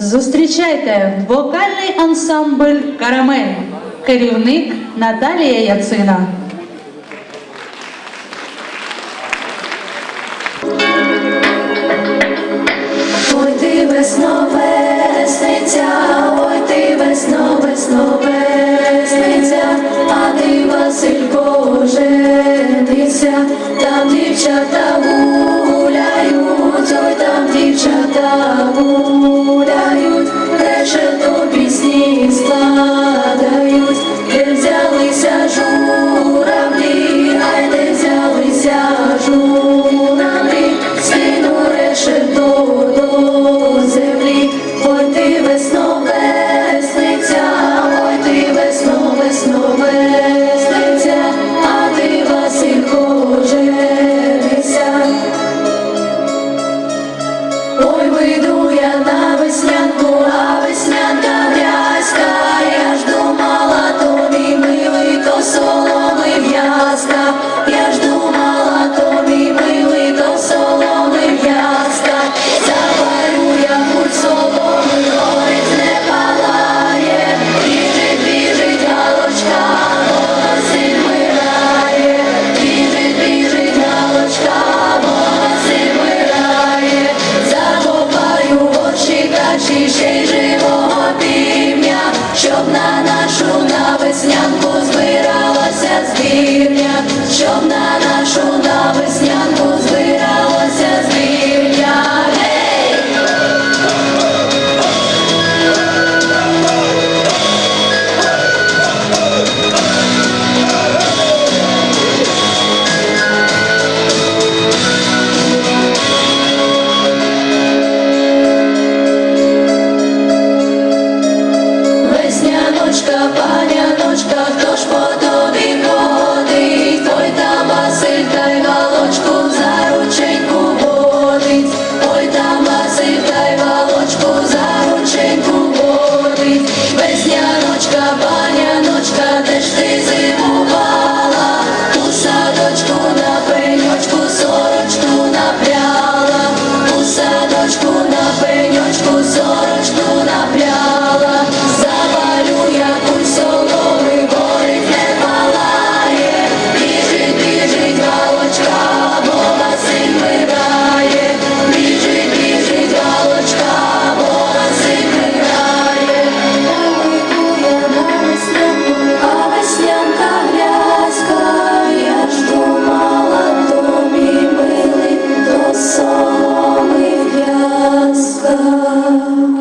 Зустрічайте вокальний ансамбль Карамель, керівник Наталія Яцина. Ой, ти весно весниця, ой, ти весно, весно весниця, а ти Василько жениться, там дівчата гуляють, ой, там дівчата гуляють, Іду я на веснянку, а веснянка вязька. Oh.